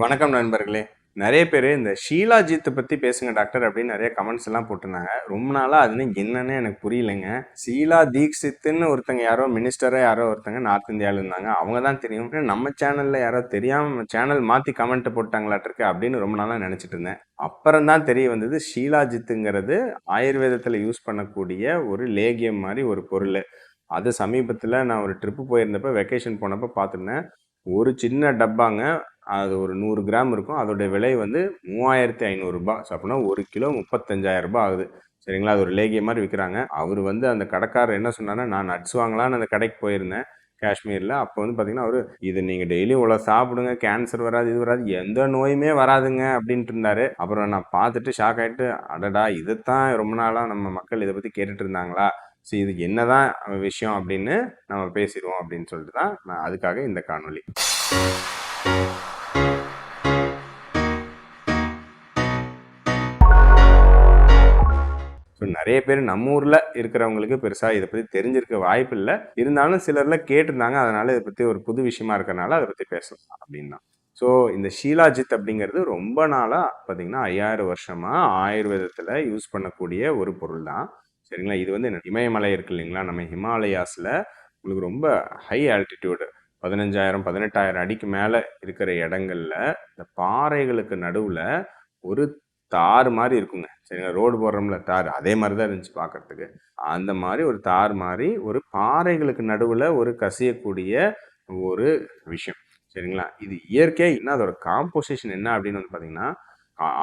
வணக்கம் நண்பர்களே. நிறைய பேர் இந்த ஷீலாஜித்தை பற்றி பேசுங்க டாக்டர் அப்படின்னு நிறைய கமெண்ட்ஸ் எல்லாம் போட்டிருந்தாங்க. ரொம்ப நாளாக அதுன்னு என்னன்னு எனக்கு புரியலைங்க. ஷீலா தீக்ஷித்துன்னு ஒருத்தங்க யாரோ மினிஸ்டரோ யாரோ ஒருத்தங்க நார்த் இந்தியாவில் இருந்தாங்க. அவங்க தான் தெரியும். நம்ம சேனலில் யாரோ தெரியாமல் சேனல் மாற்றி கமெண்ட் போட்டாங்களாட்டிருக்கு அப்படின்னு ரொம்ப நாளாக நினச்சிட்டு இருந்தேன். அப்புறம் தான் தெரிய வந்தது ஷீலாஜித்துங்கிறது ஆயுர்வேதத்தில் யூஸ் பண்ணக்கூடிய ஒரு லேகியம் மாதிரி ஒரு பொருள். அது சமீபத்தில் நான் ஒரு ட்ரிப்பு போயிருந்தப்ப வெக்கேஷன் போனப்போ பார்த்துருந்தேன். ஒரு சின்ன டப்பாங்க. அது ஒரு நூறு கிராம் இருக்கும். அதோடைய விலை வந்து மூவாயிரத்தி ஐநூறுரூபா ஸோ அப்படின்னா ஒரு கிலோ முப்பத்தஞ்சாயிரரூபா ஆகுது. சரிங்களா? அது ஒரு லேகிய மாதிரி விற்கிறாங்க அவர் வந்து அந்த கடைக்காரர் என்ன சொன்னார்னா நான் நட்ஸ் வாங்கலான்னு அந்த கடைக்கு போயிருந்தேன் காஷ்மீரில். அப்போ வந்து பார்த்தீங்கன்னா அவர் இது நீங்கள் டெய்லியும் இவ்வளோ சாப்பிடுங்க கேன்சர் வராது இது வராது எந்த நோயுமே வராதுங்க அப்படின்ட்டு இருந்தார். அப்புறம் நான் பார்த்துட்டு ஷாக் ஆகிட்டு அடடா! இதைத்தான் ரொம்ப நாளாக நம்ம மக்கள் இதை பற்றி கேட்டுட்டு இருந்தாங்களா? ஸோ இது என்னதான் விஷயம் அப்படின்னு நம்ம பேசிடுவோம் அப்படின்னு சொல்லிட்டு தான் நான் அதுக்காக இந்த காணொலி ஸோ நிறைய பேர் நம்ம ஊரில் இருக்கிறவங்களுக்கு பெருசாக இதை பற்றி தெரிஞ்சிருக்க வாய்ப்பு இல்லை. இருந்தாலும் சிலரில் கேட்டிருந்தாங்க. அதனால் இதை பற்றி ஒரு புது விஷயமா இருக்கிறனால அதை பற்றி பேசலாம் அப்படின்னா ஸோ இந்த ஷீலாஜித் அப்படிங்கிறது ரொம்ப நாளாக பார்த்தீங்கன்னா ஐயாயிரம் வருஷமாக ஆயுர்வேதத்தில் யூஸ் பண்ணக்கூடிய ஒரு பொருள் தான். சரிங்களா? இது வந்து இமயமலை இருக்கு இல்லைங்களா? நம்ம ஹிமாலயாஸில் உங்களுக்கு ரொம்ப ஹை ஆல்டிடியூடு பதினஞ்சாயிரம் பதினெட்டாயிரம் அடிக்கு மேலே இருக்கிற இடங்கள்ல இந்த பாறைகளுக்கு நடுவில் ஒரு தார் மாதிரி இருக்குங்க. சரிங்களா? ரோடு போடுறோம்ல தார். அதே மாதிரி தான் இருந்துச்சு பார்க்குறதுக்கு அந்த மாதிரி ஒரு தார் மாதிரி ஒரு பாறைகளுக்கு நடுவில் ஒரு கசியக்கூடிய ஒரு விஷயம். சரிங்களா? இது இயற்கை என்ன? அதோட காம்போசிஷன் என்ன அப்படின்னு வந்து பார்த்தீங்கன்னா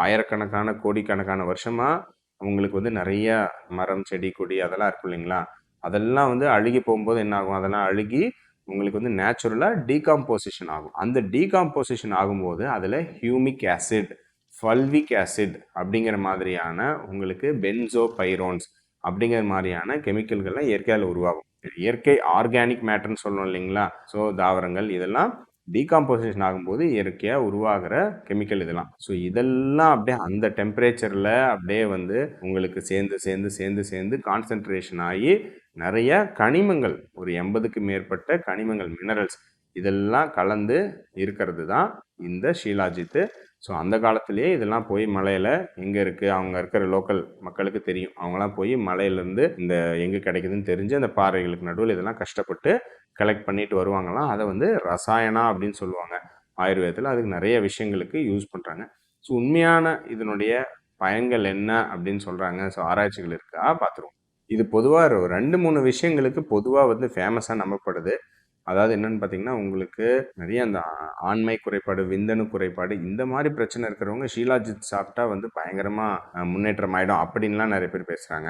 ஆயிரக்கணக்கான கோடிக்கணக்கான வருஷமாக உங்களுக்கு வந்து நிறைய மரம் செடி கொடி அதெல்லாம் இருக்கும் இல்லைங்களா? அதெல்லாம் வந்து அழுகி போகும்போது என்ன ஆகும்? அதெல்லாம் அழுகி உங்களுக்கு வந்து நேச்சுரலாக டீகாம்போசிஷன் ஆகும். அந்த டீகாம்போசிஷன் ஆகும்போது அதில் ஹியூமிக் ஆசிட் ஃபல்விக் ஆசிட் அப்படிங்கிற மாதிரியான உங்களுக்கு பென்சோ பைரோன்ஸ் அப்படிங்கிற மாதிரியான கெமிக்கல்கள்லாம் இயற்கையால் உருவாகும். இயற்கை ஆர்கானிக் மேட்டர்னு சொல்லணும் இல்லைங்களா? ஸோ தாவரங்கள் இதெல்லாம் டீகாம்போசிஷன் ஆகும்போது இயற்கையாக உருவாகிற கெமிக்கல் இதெல்லாம். ஸோ இதெல்லாம் அப்படியே அந்த டெம்பரேச்சரில் அப்படியே வந்து உங்களுக்கு சேர்ந்து சேர்ந்து சேர்ந்து சேர்ந்து கான்சென்ட்ரேஷன் ஆகி நிறைய கனிமங்கள் ஒரு எண்பதுக்கு மேற்பட்ட கனிமங்கள் மினரல்ஸ் இதெல்லாம் கலந்து இருக்கிறது தான் இந்த ஷீலாஜித்து ஸோ அந்த காலத்திலேயே இதெல்லாம் போய் மலையில் எங்கே இருக்குது அவங்க இருக்கிற லோக்கல் மக்களுக்கு தெரியும். அவங்களாம் போய் மலையிலேருந்து இந்த எங்கே கிடைக்குதுன்னு தெரிஞ்சு அந்த பாறைகளுக்கு நடுவில் இதெல்லாம் கஷ்டப்பட்டு கலெக்ட் பண்ணிட்டு வருவாங்களாம். அதை வந்து ரசாயனா அப்படின்னு சொல்லுவாங்க. ஆயுர்வேதத்தில் அதுக்கு நிறைய விஷயங்களுக்கு யூஸ் பண்ணுறாங்க ஸோ உண்மையான இதனுடைய பயன்கள் என்ன அப்படின்னு சொல்கிறாங்க ஸோ ஆராய்ச்சிகள் இருக்கா? பார்த்துருவோம். இது பொதுவாக ரெண்டு மூணு விஷயங்களுக்கு பொதுவாக வந்து ஃபேமஸாக நம்பப்படுது. அதாவது என்னென்னு பார்த்தீங்கன்னா உங்களுக்கு நிறைய அந்த ஆண்மை குறைபாடு விந்தணு குறைபாடு இந்த மாதிரி பிரச்சனை இருக்கிறவங்க ஷீலாஜித் சாப்பிட்டா வந்து பயங்கரமாக முன்னேற்றம் ஆகிடும் அப்படின்லாம் நிறைய பேர் பேசுகிறாங்க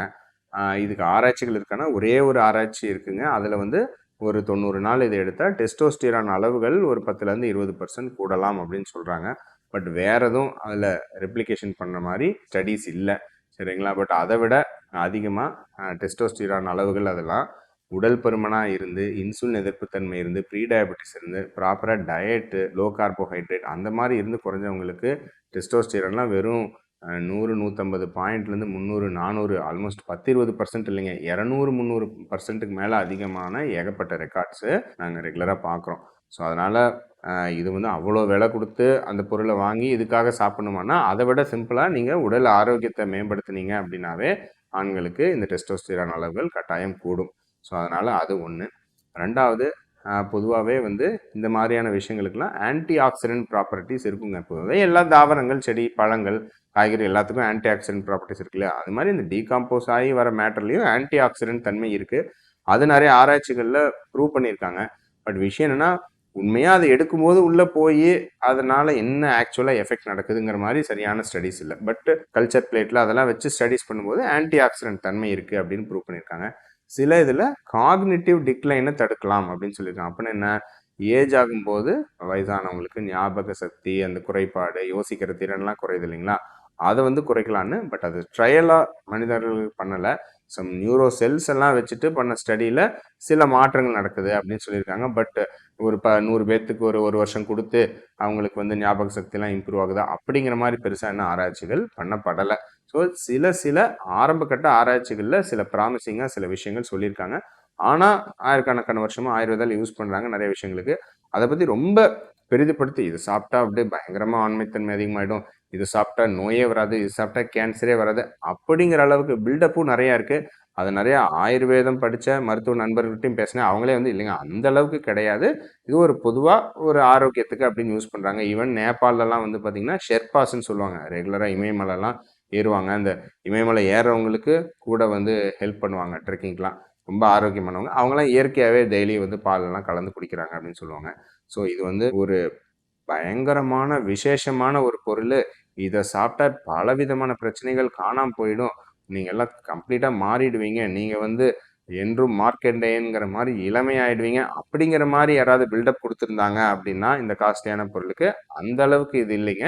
இதுக்கு ஆராய்ச்சிகள் இருக்கானா ஒரே ஒரு ஆராய்ச்சி இருக்குங்க. அதில் வந்து ஒரு தொண்ணூறு நாள் இதை எடுத்தால் டெஸ்டோஸ்டிரான் அளவுகள் ஒரு பத்துலேருந்து இருபது பர்சன்ட் கூடலாம் அப்படின்னு சொல்கிறாங்க பட் வேற எதுவும் அதில் ரெப்ளிகேஷன் பண்ணுற மாதிரி ஸ்டடீஸ் இல்லை. சரிங்களா? பட் அதை விட அதிகமாக டெஸ்டோஸ்டிரான் அளவுகள் அதெல்லாம் உடல் பருமனாக இருந்து இன்சுலின் எதிர்ப்புத்தன்மை இருந்து ப்ரீ டயபெட்டிஸ் இருந்து ப்ராப்பராக டயட்டு லோ கார்போஹைட்ரேட் அந்த மாதிரி இருந்து குறைஞ்சவங்களுக்கு டெஸ்டோஸ்டிரான்லாம் வெறும் நூறு நூற்றம்பது பாயிண்ட்லேருந்து முந்நூறு நானூறு ஆல்மோஸ்ட் பத்து இருபது பர்சன்ட் இல்லைங்க. இரநூறு முந்நூறு பர்சன்ட்டுக்கு மேலே அதிகமான ஏகப்பட்ட ரெக்கார்ட்ஸு நாங்கள் ரெகுலராக பார்க்குறோம் ஸோ அதனால் இது வந்து அவ்வளோ விலை கொடுத்து அந்த பொருளை வாங்கி இதுக்காக சாப்பிடணுமானா அதை விட சிம்பிளாக நீங்கள் உடல் ஆரோக்கியத்தை மேம்படுத்துனீங்க அப்படின்னாவே ஆண்களுக்கு இந்த டெஸ்டோஸ்டிரான் அளவுகள் கட்டாயம் கூடும். ஸோ அதனால் அது ஒன்று ரெண்டாவது பொதுவாகவே வந்து இந்த மாதிரியான விஷயங்களுக்கெல்லாம் ஆன்டி ஆக்சிடென்ட் ப்ராப்பர்ட்டிஸ் இருக்குங்க பொதுவாகவே எல்லா தாவரங்கள் செடி பழங்கள் காய்கறி எல்லாத்துக்கும் ஆன்டி ஆக்சிடென்ட் ப்ராப்பர்ட்டிஸ் இருக்கு இல்லையா? அது மாதிரி இந்த டீகாம்போஸ் ஆகி வர மேட்டர்லேயும் ஆன்டி ஆக்சிடென்ட் தன்மை இருக்குது அது நிறைய ஆராய்ச்சிகளில் ப்ரூவ் பண்ணியிருக்காங்க. பட் விஷயம் என்னென்னா உண்மையாக அதை எடுக்கும்போது உள்ளே போய் அதனால் என்ன ஆக்சுவலாக எஃபெக்ட் நடக்குதுங்கிற மாதிரி சரியான ஸ்டடீஸ் இல்லை. பட் கல்ச்சர் பிளேட்டில் அதெல்லாம் வச்சு ஸ்டடீஸ் பண்ணும்போது ஆன்டி ஆக்சிடென்ட் தன்மை இருக்குது அப்படின்னு ப்ரூவ் பண்ணியிருக்காங்க. சில இதில் காக்னிட்டிவ் டிக்ளைனை தடுக்கலாம் அப்படின்னு சொல்லியிருக்காங்க. அப்படின்னு என்ன? ஏஜ் ஆகும்போது வயசானவங்களுக்கு ஞாபக சக்தி அந்த குறைபாடு யோசிக்கிற திறன்லாம் குறையுது இல்லைங்களா? அதை வந்து குறைக்கலான்னு பட் அது ட்ரையலாக மனிதர்கள் பண்ணலை. சம் நியூரோ செல்ஸ் எல்லாம் வச்சுட்டு பண்ண ஸ்டடியில் சில மாற்றங்கள் நடக்குது அப்படின்னு சொல்லியிருக்காங்க. பட் ஒரு ப நூறு பேர்த்துக்கு ஒரு ஒரு வருஷம் கொடுத்து அவங்களுக்கு வந்து ஞாபக சக்திலாம் இம்ப்ரூவ் ஆகுதா? அப்படிங்கிற மாதிரி பெருசாக என்ன ஆராய்ச்சிகள் பண்ணப்படலை. ஸோ சில சில ஆரம்பகட்ட ஆராய்ச்சிகளில் சில ப்ராமிசிங்காக சில விஷயங்கள் சொல்லியிருக்காங்க. ஆனால் ஆயிரக்கணக்கான வருஷமாக ஆயுர்வேதால் யூஸ் பண்ணுறாங்க நிறைய விஷயங்களுக்கு. அதை பற்றி ரொம்ப பெரிதுபடுத்தி இது சாப்பிட்டா அப்படியே பயங்கரமாக ஆண்மைத்தன்மை அதிகமாகிடும் இது சாப்பிட்டா நோயே வராது இது சாப்பிட்டா கேன்சரே வராது அப்படிங்கிற அளவுக்கு பில்டப்பும் நிறையா இருக்குது அது நிறையா ஆயுர்வேதம் படித்த மருத்துவ நண்பர்கள்ட்டையும் பேசினேன். அவங்களே வந்து இல்லைங்க அந்த அளவுக்கு கிடையாது. இது ஒரு பொதுவாக ஒரு ஆரோக்கியத்துக்கு அப்படின்னு யூஸ் பண்ணுறாங்க ஈவன் நேபாளெலாம் வந்து பார்த்திங்கன்னா ஷெர்பாஸ்ன்னு சொல்லுவாங்க. ரெகுலராக இமயமலைலாம் ஏறுவாங்க. அந்த இமயமலை ஏறவங்களுக்கு கூட வந்து ஹெல்ப் பண்ணுவாங்க ட்ரெக்கிங்க்கெலாம் ரொம்ப ஆரோக்கியமானவங்க. அவங்களாம் இயற்கையாகவே டெய்லி வந்து பாலெல்லாம் கலந்து குடிக்கிறாங்க அப்படின்னு சொல்லுவாங்க. ஸோ இது வந்து ஒரு பயங்கரமான விசேஷமான ஒரு பொருள். இதை சாப்பிட்டா பலவிதமான பிரச்சனைகள் காணாமல் போயிடும். நீங்கள் எல்லாம் கம்ப்ளீட்டாக மாறிடுவீங்க. நீங்கள் வந்து என்றும் மார்க்கெண்டேங்கிற மாதிரி இளமையாயிடுவீங்க. அப்படிங்கிற மாதிரி யாராவது பில்டப் கொடுத்துருந்தாங்க அப்படின்னா இந்த காஸ்ட்லியான பொருளுக்கு அந்த அளவுக்கு இது இல்லைங்க.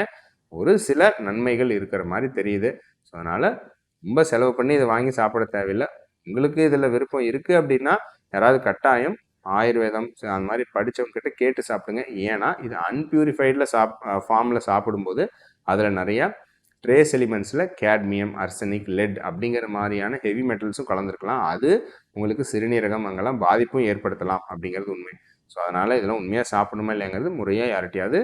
ஒரு சில நன்மைகள் இருக்கிற மாதிரி தெரியுது. ஸோ அதனால் ரொம்ப செலவு பண்ணி இதை வாங்கி சாப்பிட தேவையில்லை. உங்களுக்கு இதில் விருப்பம் இருக்குது அப்படின்னா யாராவது கட்டாயம் ஆயுர்வேதம் அந்த மாதிரி படித்தவங்க கிட்ட கேட்டு சாப்பிடுங்க. ஏன்னா இது அன்பியூரிஃபைடில் சாப் ஃபார்மில் சாப்பிடும்போது அதில் நிறையா ட்ரேஸ் எலிமெண்ட்ஸில் கேட்மியம் அர்சனிக் லெட் அப்படிங்கிற மாதிரியான ஹெவி மெட்டல்ஸும் கலந்துருக்கலாம். அது உங்களுக்கு சிறுநீரகம் அங்கெல்லாம் பாதிப்பும் ஏற்படுத்தலாம் அப்படிங்கிறது உண்மை. ஸோ அதனால் இதெல்லாம் உண்மையாக சாப்பிடணுமா இல்லைங்கிறது முறையாக யார்கிட்டையாவது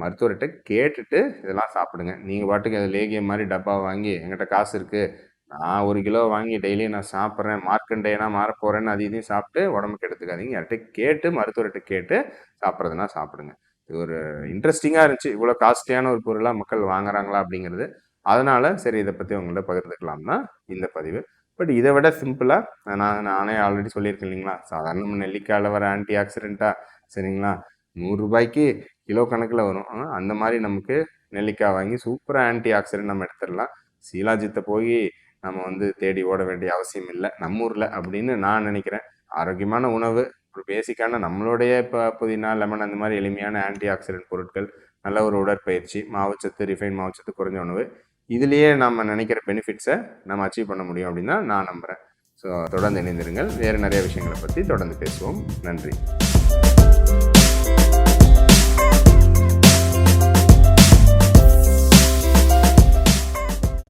மருத்துவர்கிட்ட கேட்டுட்டு இதெல்லாம் சாப்பிடுங்க. நீங்கள் பாட்டுக்கு அது லேகியம் மாதிரி டப்பா வாங்கி எங்கிட்ட காசு இருக்குது நான் ஒரு கிலோ வாங்கி டெய்லியும் நான் சாப்பிட்றேன். மார்க்கண்டேனா மாற போகிறேன்னு அது இதையும் சாப்பிட்டு உடம்புக்கு எடுத்துக்காதீங்க. யார்கிட்ட கேட்டு மருத்துவர்கிட்ட கேட்டு சாப்பிட்றதுனா சாப்பிடுங்க. இது ஒரு இன்ட்ரெஸ்டிங்காக இருந்துச்சு. இவ்வளோ காஸ்ட்லியான ஒரு பொருளாக மக்கள் வாங்குறாங்களா அப்படிங்கிறது. அதனால் சரி இதை பற்றி உங்கள்கிட்ட பகிர்ந்துக்கலாம் தான் இந்த பதிவு. பட் இதை விட சிம்பிளாக நான் நானே ஆல்ரெடி சொல்லியிருக்கேன் இல்லைங்களா? சாதாரண நெல்லிக்காயில் வர ஆன்டி ஆக்சிடெண்ட்டாக சரிங்களா நூறுரூபாய்க்கு கிலோ கணக்கில் வரும். அந்த மாதிரி நமக்கு நெல்லிக்காய் வாங்கி சூப்பராக ஆன்டி ஆக்சிடெண்ட் நம்ம எடுத்துடலாம். சீலாஜித்தை போய் நம்ம வந்து தேடி ஓட வேண்டிய அவசியம் இல்லை. நம்ம ஊரில் அப்படின்னு நான் நினைக்கிறேன். ஆரோக்கியமான உணவு ஒரு பேசிக்கான நம்மளுடைய இப்போ புதினா லெமன் அந்த மாதிரி எளிமையான ஆன்டி ஆக்சிடென்ட் பொருட்கள் நல்ல ஒரு உடற்பயிற்சி மாவுச்சத்து ரிஃபைன் மாவுச்சத்து குறைஞ்ச உணவு இதுலேயே நம்ம நினைக்கிற பெனிஃபிட்ஸை நம்ம அச்சீவ் பண்ண முடியும் அப்படின்னு தான் நான் நம்புகிறேன் ஸோ தொடர்ந்து இணைந்திருங்கள். வேறு நிறைய விஷயங்களை பற்றி தொடர்ந்து பேசுவோம். நன்றி.